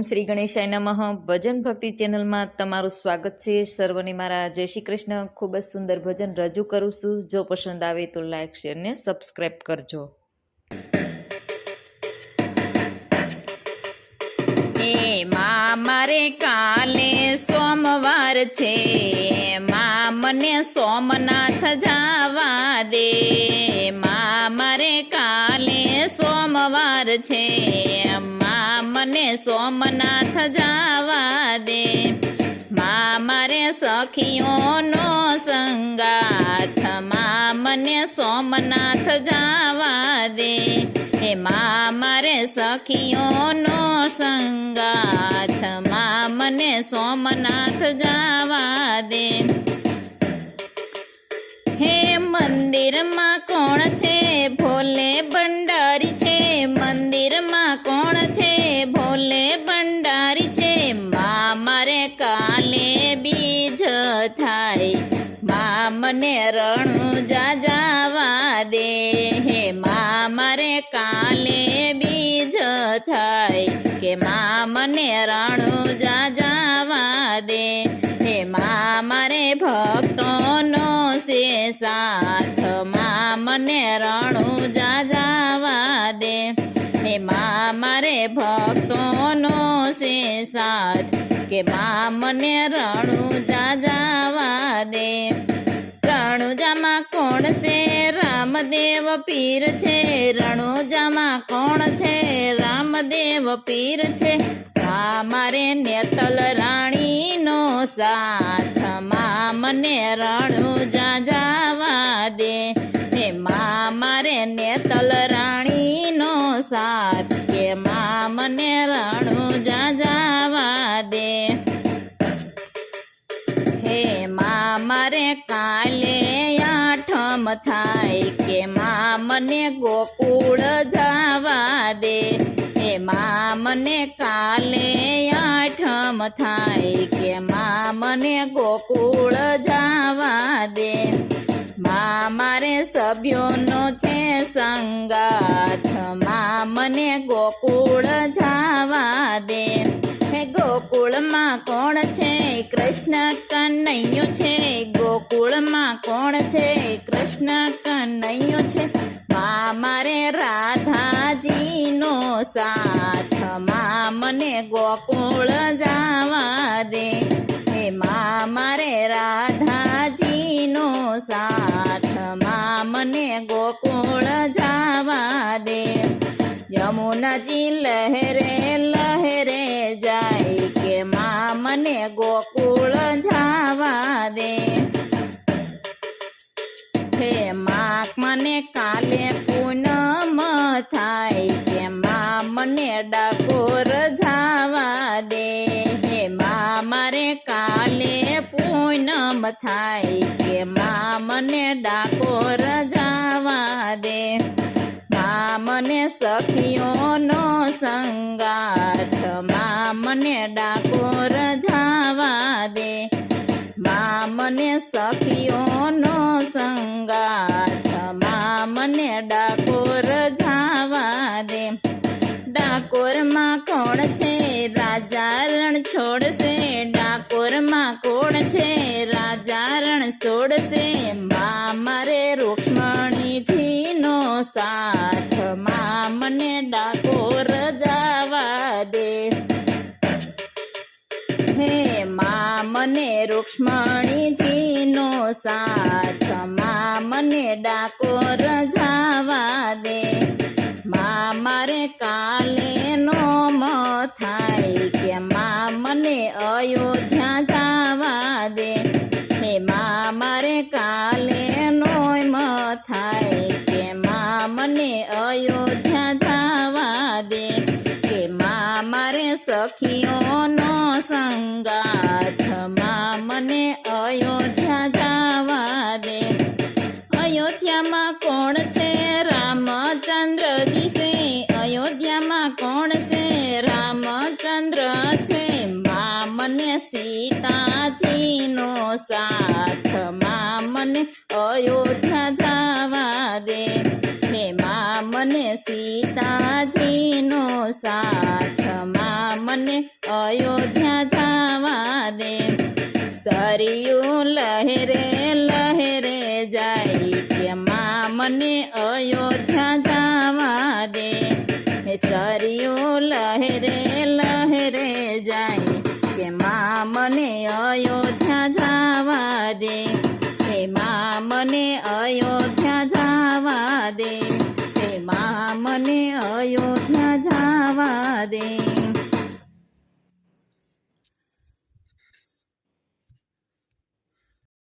શ્રી ગણેશાય નમઃ. ભજન ભક્તિ ચેનલમાં તમારું સ્વાગત છે. સર્વને મારા જય શ્રી કૃષ્ણ. ખૂબ જ સુંદર ભજન રજૂ કરું છું. જો પસંદ આવે તો લાઈક, શેર ને સબસ્ક્રાઈબ કરજો. એ મા મારે કાલે સોમવાર છે. મા મને સોમનાથ જાવા દે. મા મારે કાલે સોમવાર છે. સોમનાથ જાવા દે. મા મારે સખીઓનો સંગાથ, મા મને સોમનાથ જાવા દે. હે મા મારે સખીઓનો સંગાથ, મા મને સોમનાથ જાવા દે. હે મંદિરમાં કોણ છે થાય. મા મને રણું જાવા દે. હે મા, મારે કાલે બીજ થાય. કે મા મને રણું કે મા મને રણું જાવા દે. રણુજામાં કોણ છે? રામદેવ પીર છે. રણુજામાં કોણ છે? રામદેવ પીર છે. મા મારે નેતલ રાણીનો સાથ. મા મને રણુજા થાય કે મા મને ગોકુળ જાવા દે? હે મા મને કાલે આઠમ થાય કે માં મને ગોકુળ જાવા દે? મા મારે સભ્યોનો છે સંગાથ, માં મને ગોકુળ જાવા દે. હે ગોકુળમાં કોણ છે? કૃષ્ણ કનૈયો છે ગોકુળમાં કોણ છે? કૃષ્ણ કનૈયો છે. મા મારે રાધાજીનો સાથ. મા મને ગોકુળ જાવા દે. હે મા મારે રાધાજીનો સાથ. મા મને ગોકુળ જાવા દે. યમુનાજી લહેરે લહેરે જાય કે મા મને ગોકુળ જાવા દે. ડાકોર જાવા દે. હે મા, મારે કાલે પૂનમ થાય. કે મા, મને ડાકોર જાવા દે. મા, મને સખીઓનો સંગાથ. મા, મને ડાકોર જાવા દે. મા, મને સખીઓનો કોણ છે? રાજા રણ છોડશે મા મારે રૂક્ષ્મણીજીનો સાથ. મા મને ડાકોર જાવા દે. હે, મા મને રૂક્ષ્મણીજીનો સાથ. મા મને ડાકોર જાવા દે. મા મારે કાલે નો થાય મા મારે કાલે નોય મ થાય કે મા મને અયોધ્યા જાવા દે, કે મા મારે સખીઓનો સંગાથ, મા મને અયોધ્યા જાવા દે. અયોધ્યામાં કોણ છે? રામચંદ્રજી છે. સીતાજીનો સાથમાં મને અયોધ્યા જવા દે. હે મા મને સાથ સાથમાં મને અયોધ્યા જવા દે. સરિયું લહેરે લહેરે જાય કે મા મને અયોધ્યા જવા દે. સરિયું લહેરે લહેરે જાય મને અયોધ્યા જવા દે. હે મા મને અયોધ્યા જવા દે. હે મા મને અયોધ્યા જવા દે.